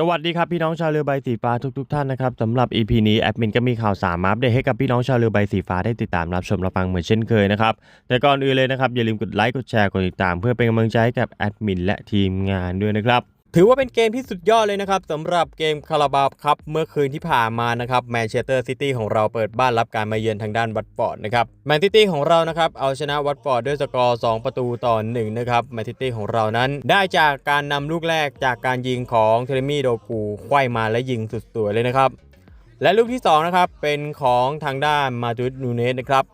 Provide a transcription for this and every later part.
สวัสดีครับพี่น้องชาวเรือใบสีฟ้าทุกๆท่านนะครับสำหรับ EP นี้แอดมินก็มีข่าวสารมาอัปเดตให้กับพี่น้องชาวเรือใบสีฟ้าได้ติดตามรับชมรับฟังเหมือนเช่นเคยนะครับแต่ก่อนอื่นเลยนะครับอย่าลืมกดไลค์กดแชร์กดติดตาม เพื่อเป็นกำลังใจให้กับแอดมินและทีมงานด้วยนะครับ ถือว่าเป็นเกมที่สุดยอดเลยนะครับสำหรับเกมคาราบาวครับเมื่อคืนที่ผ่านมานะครับแมนเชสเตอร์ซิตี้ของเราเปิดบ้านรับการมาเยือนทางด้านวัตฟอร์ดนะครับแมนซิตี้ของเรานะครับเอาชนะวัตฟอร์ดด้วยสกอร์ 2 ประตูต่อ1นะครับแมนซิตี้ของเรานั้นได้จากการนำลูกแรกจากการยิงของเทเรมี่โดกูไขว้มาและยิงสุดสวยเลยนะครับและลูกที่2นะครับเป็นของทางด้านมาตูดนูเนสนะครับ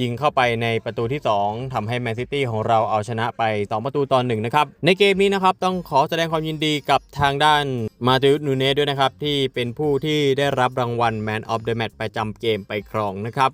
ยิงเข้าไปในประตูที่ 2ทำให้แมนซิตี้ของเราเอาชนะไป 2 ประตูต่อ1นะครับ ในเกมนี้นะครับต้องขอแสดงความยินดีกับทางด้านมาติอุสนูเนสด้วยนะครับ ที่เป็นผู้ที่ได้รับรางวัล Man of the Match ประจำเกมไปครองนะครับ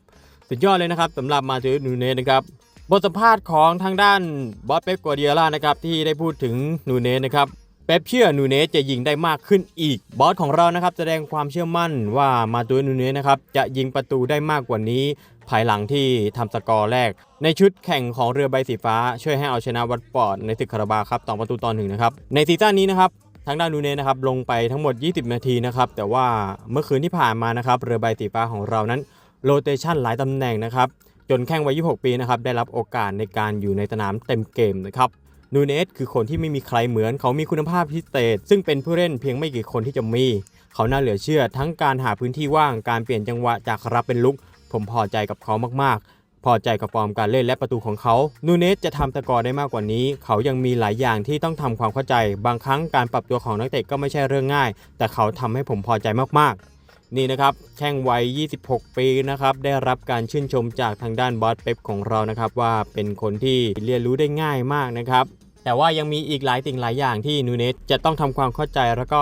สุดยอดเลยนะครับสำหรับมาติอุสนูเนสนะครับบทสัมภาษณ์ของทางด้านบอสเป๊ปกัวเดียล่านะครับที่ได้พูดถึงนูเนสนะครับเป๊ปเชื่อนูเนสจะยิงได้มากขึ้นอีก บอสของเรานะครับแสดงความเชื่อมั่นว่ามาตูนูเนสนะครับจะยิงประตูได้มากกว่านี้ ภายหลังที่ทำสกอร์แรก ในชุดแข่งของเรือใบสีฟ้า ช่วยให้เอาชนะวัตฟอดในศึกคาราบาครับสองประตูต่อหนึ่งนะครับในซีซั่นนี้นะครับทางด้านนูเนสนะครับลงไปทั้งหมด 20 นาทีนะครับแต่ว่าเมื่อคืนที่ผ่านมานะครับเรือใบสีฟ้าของเรานั้นโรเตชันหลายตำแหน่งนะครับจนแข้งวัย 26 ปีนะครับได้รับโอกาสในการอยู่ในสนามเต็มเกมนะครับนูเนสคือคนที่ไม่มีใครเหมือน เขามีคุณภาพพิเศษซึ่งเป็นผู้เล่นเพียงไม่กี่คนที่จะมี เขาน่าเหลือเชื่อทั้งการหาพื้นที่ว่างการเปลี่ยนจังหวะจากรับเป็นลุก ผมพอใจกับเขามากๆ พอใจกับฟอร์มการเล่นและประตูของเขานูเนสจะทำสกอร์ได้มากกว่านี้ เขายังมีหลายอย่างที่ต้องทำความเข้าใจ บางครั้งการปรับตัวของนักเตะก็ไม่ใช่เรื่องง่าย แต่เขาทำให้ผมพอใจมากๆนี่นะครับแข้งวัย 26 ปีนะครับ ได้รับการชื่นชมจากทางด้านบอสเป๊ปของเรานะครับ ว่าเป็นคนที่เรียนรู้ได้ง่ายมากนะครับ แต่ว่ายังมีอีกหลายสิ่งหลายอย่างที่นูเนสจะต้องทำความเข้าใจแล้วก็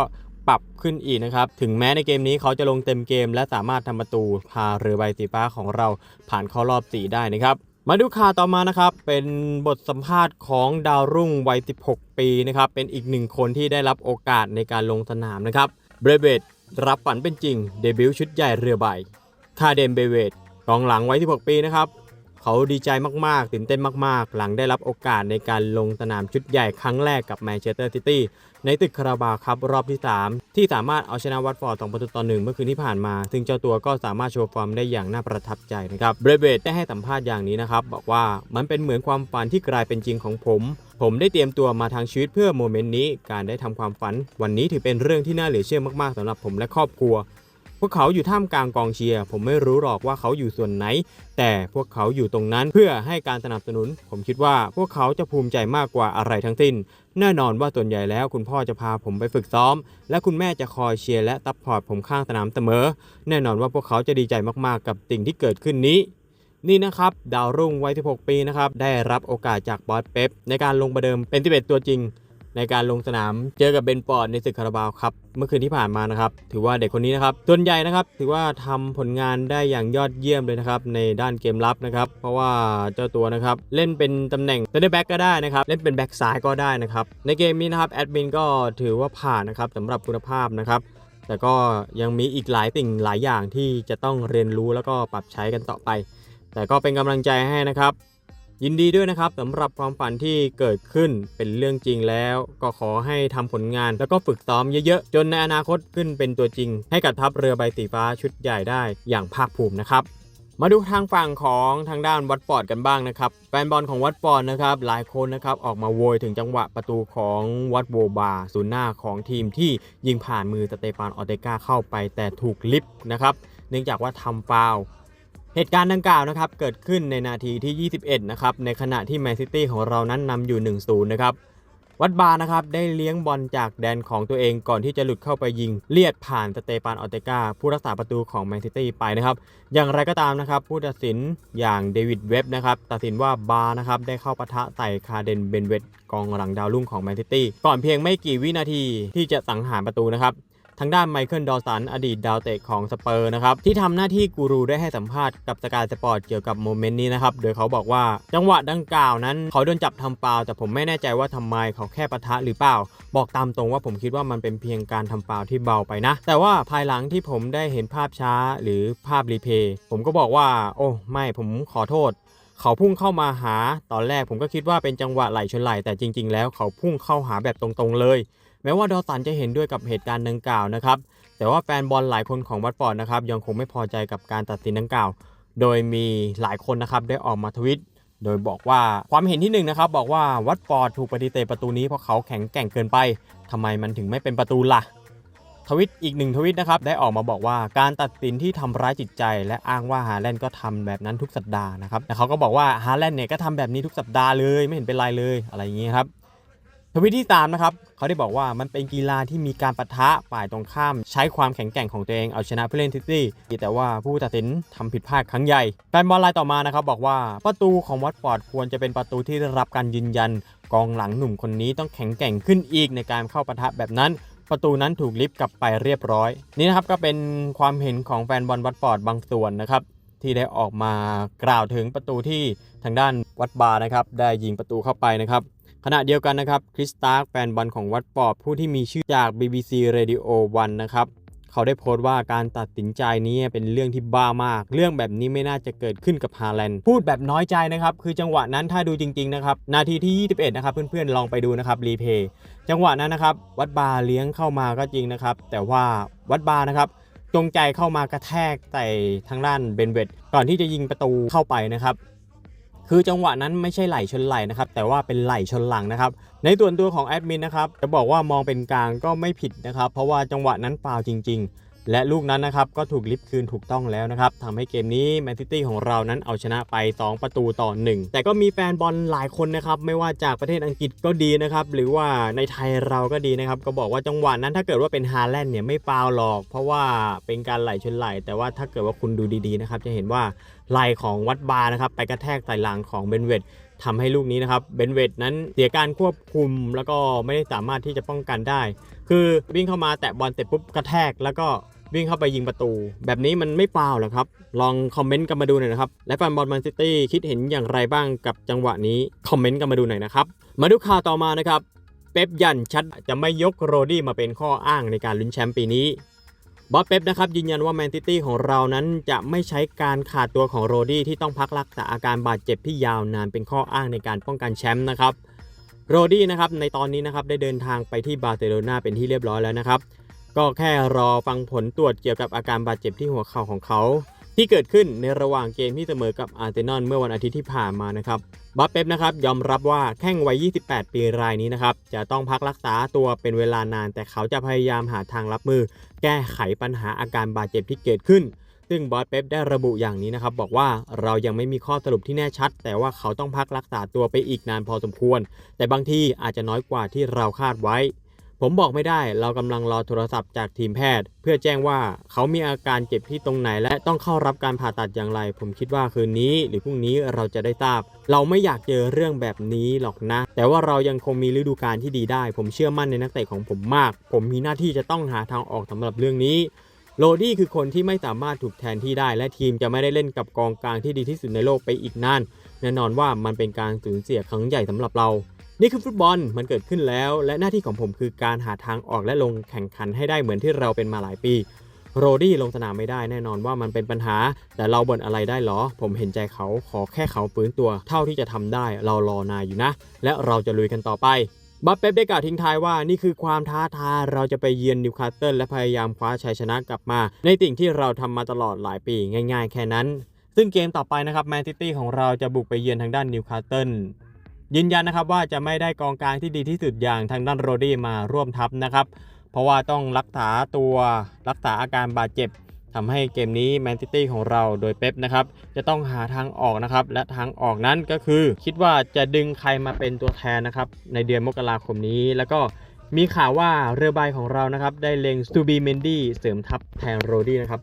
ปรับขึ้นอีกนะครับ ถึงแม้ในเกมนี้เขาจะลงเต็มเกม และสามารถทำประตูพาเรือใบสีฟ้าของเราผ่านเข้ารอบ 4 ได้นะครับมาดูข่าวต่อมานะครับ เป็นบทสัมภาษณ์ของดาวรุ่งวัย 16 ปีนะครับ เป็นอีกหนึ่งคนที่ได้รับโอกาสในการลงสนามนะครับ เบรเบตรับฝันเป็นจริง เดบิวต์ชุดใหญ่เรือใบ คาเดนเบเวตกองหลังวัย 16 ปีนะครับ เขาดีใจมาก ๆ ตื่นเต้นมาก ๆ หลังได้รับโอกาสในการลงสนามชุดใหญ่ครั้งแรกกับแมนเชสเตอร์ซิตี้ ในตึกคาราบาครับรอบที่ 3 ที่สามารถเอาชนะวัตฟอร์ด2ประตูต่อหนึ่งเมื่อคืนที่ผ่านมา ซึ่งเจ้าตัวก็สามารถโชว์ฟอร์มได้อย่างน่าประทับใจนะครับเบรเบตได้ให้สัมภาษณ์อย่างนี้นะครับบอกว่ามันเป็นเหมือนความฝันที่กลายเป็นจริงของผม ผมได้เตรียมตัวมาทางชีวิตเพื่อโมเมนต์นี้ การได้ทำความฝัน วันนี้ถือเป็นเรื่องที่น่าเหลือเชื่อมากๆสำหรับผมและครอบครัว พวกเขาอยู่ท่ามกลางกองเชียร์ ผมไม่รู้หรอกว่าเขาอยู่ส่วนไหน แต่พวกเขาอยู่ตรงนั้นเพื่อให้การสนับสนุน ผมคิดว่าพวกเขาจะภูมิใจมากกว่าอะไรทั้งสิ้น แน่นอนว่าส่วนใหญ่แล้วคุณพ่อจะพาผมไปฝึกซ้อม และคุณแม่จะคอยเชียร์และซัพพอร์ตผมข้างสนามเสมอ แน่นอนว่าพวกเขาจะดีใจมากๆ กับสิ่งที่เกิดขึ้นนี้นี่นะครับ ดาวรุ่งวัย16ปีนะครับ ได้รับโอกาสจากบอสเป๊ปในการลงประเดิมเป็น11ตัวจริง ในการลงสนามเจอกับเบนปอร์ดในศึกคาราบาวครับเมื่อคืนที่ผ่านมานะครับ ถือว่าเด็กคนนี้นะครับส่วนใหญ่นะครับ ถือว่าทำผลงานได้อย่างยอดเยี่ยมเลยนะครับในด้านเกมรับนะครับ เพราะว่าเจ้าตัวนะครับเล่นเป็นตำแหน่งเซนเตอร์แบ็กก็ได้นะครับเล่นเป็นแบ็กซ้ายก็ได้นะครับในเกมนี้นะครับแอดมินก็ถือว่าผ่านนะครับสำหรับคุณภาพนะครับแต่ก็ยังมีอีกหลายสิ่งหลายอย่างที่จะต้องเรียนรู้แล้วก็ปรับใช้กันต่อไป แต่ก็เป็นกำลังใจให้นะครับ ยินดีด้วยนะครับสำหรับความฝันที่เกิดขึ้นเป็นเรื่องจริงแล้ว ก็ขอให้ทำผลงานแล้วก็ฝึกซ้อมเยอะๆ จนในอนาคตขึ้นเป็นตัวจริง ให้กับทัพเรือใบสีฟ้าชุดใหญ่ได้อย่างภาคภูมินะครับมาดูทางฝั่งของทางด้านวัดฟอร์ดกันบ้างนะครับแฟนบอลของวัดฟอร์ดนะครับหลายคนนะครับออกมาโวยถึงจังหวะประตูของวัดโบบาศูนย์หน้าของทีมที่ยิงผ่านมือสเตฟานออเตกาเข้าไปแต่ถูกลิฟต์นะครับเนื่องจากว่าทำฟาว เหตุการณ์ดังกล่าวนะครับเกิดขึ้นในนาทีที่ 21 นะครับในขณะที่แมนซิตี้ของเรานั้นนำอยู่ 1-0 นะครับวัดบาร์นะครับได้เลี้ยงบอลจากแดนของตัวเองก่อนที่จะหลุดเข้าไปยิงเลียดผ่านสเตฟานออเตกาผู้รักษาประตูของแมนซิตี้ไปนะครับ อย่างไรก็ตามนะครับ ผู้ตัดสินอย่างเดวิดเว็บนะครับตัดสินว่าบาร์นะครับได้เข้าปะทะใส่คาเดนเบนเวตกองหลังดาวรุ่งของแมนซิตี้ก่อนเพียงไม่กี่วินาทีที่จะสังหารประตูนะครับ ทางด้านไมเคิลดอสันอดีตดาวเตะของสเปอร์นะครับที่ทำหน้าที่กูรูได้ให้สัมภาษณ์กับสกายสปอร์ตเกี่ยวกับโมเมนต์นี้นะครับโดยเขาบอกว่าจังหวะดังกล่าวนั้น เขาโดนจับทำฟาวแต่ผมไม่แน่ใจว่าทำไมเขาแค่ปะทะหรือเปล่า บอกตามตรงว่าผมคิดว่ามันเป็นเพียงการทำฟาวที่เบาไปนะ แต่ว่าภายหลังที่ผมได้เห็นภาพช้าหรือภาพรีเพย์ผมก็บอกว่า โอ้ไม่ผมขอโทษเขาพุ่งเข้ามาหา ตอนแรกผมก็คิดว่าเป็นจังหวะไหลชนไหลแต่จริง ๆ แล้วเขาพุ่งเข้าหาแบบตรงๆเลย แม้ว่าดอสันจะเห็นด้วยกับเหตุการณ์ดังกล่าวนะครับแต่ว่าแฟนบอลหลายคนของวัตฟอร์ดนะครับยังคงไม่พอใจกับการตัดสินดังกล่าว โดยมีหลายคนนะครับได้ออกมาทวิตโดยบอกว่าความเห็นที่หนึ่งนะครับบอกว่าวัตฟอร์ดถูกปฏิเสธประตูนี้เพราะเขาแข็งแกร่งเกินไปทำไมมันถึงไม่เป็นประตูล่ะทวิตอีกหนึ่งทวิตนะครับได้ออกมาบอกว่าการตัดสินที่ทำร้ายจิตใจ และอ้างว่าฮาแลนด์ก็ทำแบบนั้นทุกสัปดาห์นะครับแต่เขาก็บอกว่าฮาแลนด์เนี่ยก็ทำแบบนี้ทุกสัปดาห์เลยไม่เห็นเป็นไรเลยอะไรอย่างนี้ครับ ทวิตที่3นะครับเขาได้บอกว่ามันเป็นกีฬาที่มีการปะทะฝ่ายตรงข้าม ใช้ความแข็งแกร่งของตัวเองเอาชนะผู้เล่นทิตี้แต่ว่าผู้ตัดสินทำผิดพลาดครั้งใหญ่แฟนบอลรายต่อมานะครับบอกว่าประตูของวัตฟอร์ดควรจะเป็นประตูที่ได้รับการยืนยัน กองหลังหนุ่มคนนี้ต้องแข็งแกร่งขึ้นอีกในการเข้าปะทะแบบนั้นประตูนั้นถูกลิฟต์กลับไปเรียบร้อย นี่นะครับก็เป็นความเห็นของแฟนบอลวัตฟอร์ดบางส่วนนะครับที่ได้ออกมากล่าวถึงประตูที่ทางด้านวัดบาร์นะครับได้ยิงประตูเข้าไปนะครับ ขณะเดียวกันนะครับคริสตาร์กแฟนบอลของวัตฟอร์ดผู้ที่มีชื่อจาก BBC Radio 1 นะครับเขาได้โพสต์ว่าการตัดสินใจนี้เป็นเรื่องที่บ้ามาก เรื่องแบบนี้ไม่น่าจะเกิดขึ้นกับฮาแลนด์พูดแบบน้อยใจนะครับ คือจังหวะนั้นถ้าดูจริง ๆ นะครับ นาทีที่ 21 นะครับ เพื่อนๆ ลองไปดูนะครับ รีเพย์จังหวะนั้นนะครับ วัดบาเลี้ยงเข้ามาก็จริงนะครับ แต่ว่าวัดบานะครับจงใจเข้ามากระแทกใส่ทางด้านเบนเวตก่อนที่จะยิงประตูเข้าไปนะครับ คือจังหวะนั้นไม่ใช่ไหลชนไหลนะครับแต่ว่าเป็นไหลชนหลังนะครับในส่วนตัวของแอดมินนะครับจะบอกว่ามองเป็นกลางก็ไม่ผิดนะครับเพราะว่าจังหวะนั้นฟาวจริง ๆ และลูกนั้นนะครับก็ถูกลิฟต์คืนถูกต้องแล้วนะครับทำให้เกมนี้แมนซิตี้ของเรานั้นเอาชนะไป 2 ประตูต่อ 1 แต่ก็มีแฟนบอลหลายคนนะครับไม่ว่าจากประเทศอังกฤษก็ดีนะครับหรือว่าในไทยเราก็ดีนะครับก็บอกว่าจังหวะนั้นถ้าเกิดว่าเป็นฮาแลนด์เนี่ยไม่ฟาวหรอก เพราะว่าเป็นการไหลชนไหล แต่ว่าถ้าเกิดว่าคุณดูดีๆนะครับจะเห็นว่าไหลของวัดบาร์นะครับไปกระแทกใส่หลังของเบนเวตทำให้ลูกนี้นะครับเบนเวตนั้นเสียการควบคุมแล้วก็ไม่ได้สามารถที่จะป้องกันได้ คือวิ่งเข้ามาแตะบอลเสร็จปุ๊บกระแทกแล้วก็ วิ่งเข้าไปยิงประตู แบบนี้มันไม่ฟาวล์หรอครับ ลองคอมเมนต์กันมาดูหน่อยนะครับ และแฟนบอลแมนซิตี้คิดเห็นอย่างไรบ้างกับจังหวะนี้ คอมเมนต์กันมาดูหน่อยนะครับ มาดูข่าวต่อมานะครับ เป๊ปยันชัดจะไม่ยกโรดี้มาเป็นข้ออ้างในการลุ้นแชมป์ปีนี้บอสเป๊ปนะครับยืนยันว่าแมนซิตี้ของเรานั้นจะไม่ใช้การขาดตัวของโรดี้ที่ต้องพักรักษาอาการบาดเจ็บที่ยาวนานเป็นข้ออ้างในการป้องกันแชมป์นะครับโรดี้นะครับในตอนนี้นะครับได้เดินทางไปที่บาร์เซโลนาเป็นที่เรียบร้อยแล้วนะครับ ก็แค่รอฟังผลตรวจเกี่ยวกับอาการบาดเจ็บที่หัวเข่าของเขา ที่เกิดขึ้นในระหว่างเกมที่เสมอกับอาร์เซนอลเมื่อวันอาทิตย์ที่ผ่านมานะครับบอสเป๊ปนะครับยอมรับว่าแข้งวัย 28 ปีรายนี้นะครับจะต้องพักรักษาตัวเป็นเวลานาน แต่เขาจะพยายามหาทางรับมือ แก้ไขปัญหาอาการบาดเจ็บที่เกิดขึ้น ซึ่งบอสเป๊ปได้ระบุอย่างนี้นะครับ บอกว่าเรายังไม่มีข้อสรุปที่แน่ชัด แต่ว่าเขาต้องพักรักษาตัวไปอีกนานพอสมควร แต่บางทีอาจจะน้อยกว่าที่เราคาดไว้ ผมบอกไม่ได้เรากำลังรอโทรศัพท์จากทีมแพทย์ เพื่อแจ้งว่าเขามีอาการเจ็บที่ตรงไหน และต้องเข้ารับการผ่าตัดอย่างไร ผมคิดว่าคืนนี้หรือพรุ่งนี้เราจะได้ทราบ เราไม่อยากเจอเรื่องแบบนี้หรอกนะ แต่ว่าเรายังคงมีฤดูกาลที่ดีได้ ผมเชื่อมั่นในนักเตะของผมมาก ผมมีหน้าที่จะต้องหาทางออกสำหรับเรื่องนี้โรดี้คือคนที่ไม่สามารถถูกแทนที่ได้ และทีมจะไม่ได้เล่นกับกองกลางที่ดีที่สุดในโลกไปอีกนานแน่นอนว่ามันเป็นการสูญเสียครั้งใหญ่สำหรับเรา นี่คือฟุตบอลมันเกิดขึ้นแล้ว และหน้าที่ของผมคือการหาทางออกและลงแข่งขันให้ได้เหมือนที่เราเป็นมาหลายปี โรดี้ลงสนามไม่ได้แน่นอนว่ามันเป็นปัญหา แต่เราบ่นอะไรได้หรอ ผมเห็นใจเขาขอแค่เขาฟื้นตัว เท่าที่จะทำได้เรารอนายอยู่นะ และเราจะลุยกันต่อไปบัฟเป๊ปได้กล่าวทิ้งท้ายว่านี่คือความท้าทายเราจะไปเยือนนิวคาสเซิลและพยายามคว้าชัยชนะกลับมา ในสิ่งที่เราทำมาตลอดหลายปีง่าย ๆ แค่นั้น ซึ่งเกมต่อไปนะครับแมนซิตี้ของเราจะบุกไปเยือนทางด้านนิวคาสเซิล ยืนยันนะครับว่าจะไม่ได้กองกลางที่ดีที่สุดอย่างทางด้านโรดี้มาร่วมทัพนะครับ เพราะว่าต้องรักษาตัวรักษาอาการบาดเจ็บทำให้เกมนี้แมนซิตี้ของเราโดยเป๊ปนะครับจะต้องหาทางออกนะครับและทางออกนั้นก็คือ คิดว่าจะดึงใครมาเป็นตัวแทนนะครับในเดือนมกราคมนี้ แล้วก็มีข่าวว่าเรือใบของเรานะครับได้เล็งสตูบีเมนดี้เสริมทัพแทนโรดี้นะครับ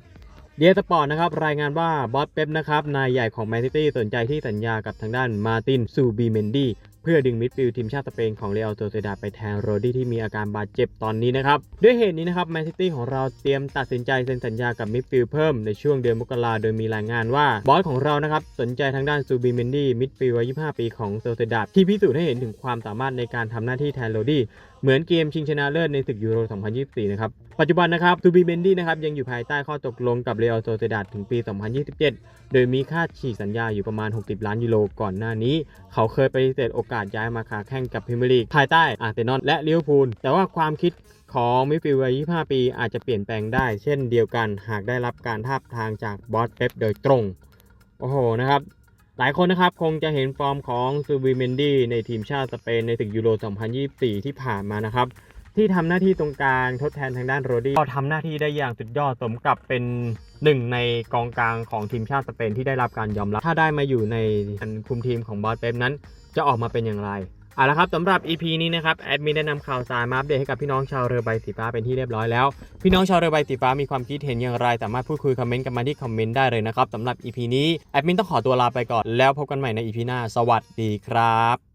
เดียสปอร์ตนะครับรายงานว่าบอสเป๊ปนะครับนายใหญ่ของแมนซิตี้สนใจที่สัญญากับทางด้านมาตินซูบีเมนดี้เพื่อดึงมิดฟิลด์ทีมชาติสเปนของเรอัลโตเซดาไปแทนโรดี้ที่มีอาการบาดเจ็บตอนนี้นะครับ ด้วยเหตุนี้นะครับแมนซิตี้ของเราเตรียมตัดสินใจเซ็นสัญญากับมิดฟิลด์เพิ่มในช่วงเดือนมกราโดยมีรายงานว่าบอสของเรานะครับสนใจทางด้านซูบีเมนดี้มิดฟิลด์วัย 25 ปีของโตเซดาที่พิสูจน์ให้เห็นถึงความสามารถในการทำหน้าที่แทนโรดี้ เหมือนเกมชิงชนะเลิศในศึกยูโร 2024 นะครับ ปัจจุบันนะครับทูบีเบนดี้นะครับยังอยู่ภายใต้ข้อตกลงกับเรอัลโซเซดาดถึงปี 2027 โดยมีค่าฉีกสัญญาอยู่ประมาณ 60 ล้านยูโรก่อนหน้านี้ เขาเคยปฏิเสธโอกาสย้ายมาค้าแข่งกับพรีเมียร์ลีกภายใต้อาร์เซนอลและลิเวอร์พูลแต่ว่าความคิดของมิฟิลวัย25 ปีอาจจะเปลี่ยนแปลงได้ เช่นเดียวกันหากได้รับการทาบทางจากบอสเป๊ปโดยตรง โอ้โหนะครับ หลายคนนะครับคงจะเห็นฟอร์มของซูบิเมนดี้ในทีมชาติสเปนในศึกยูโร 2024 ที่ผ่านมานะครับ ที่ทำหน้าที่ตรงกลางทดแทนทางด้านโรดี้ก็ทำหน้าที่ได้อย่างสุดยอดสมกับเป็นหนึ่งในกองกลางของทีมชาติสเปนที่ได้รับการยอมรับ ถ้าได้มาอยู่ในการคุมทีมของบอสเป๊ปนั้น จะออกมาเป็นอย่างไร เอาละครับสำหรับ EP นี้นะครับแอดมินได้นำข่าวสารมาอัปเดตให้กับพี่น้องชาวเรือใบสีฟ้าเป็นที่เรียบร้อยแล้ว พี่น้องชาวเรือใบสีฟ้ามีความคิดเห็นอย่างไร สามารถพูดคุยคอมเมนต์กันมาที่คอมเมนต์ได้เลยนะครับสำหรับ EP นี้แอดมินต้องขอตัวลาไปก่อนแล้วพบกันใหม่ใน EP หน้า สวัสดีครับ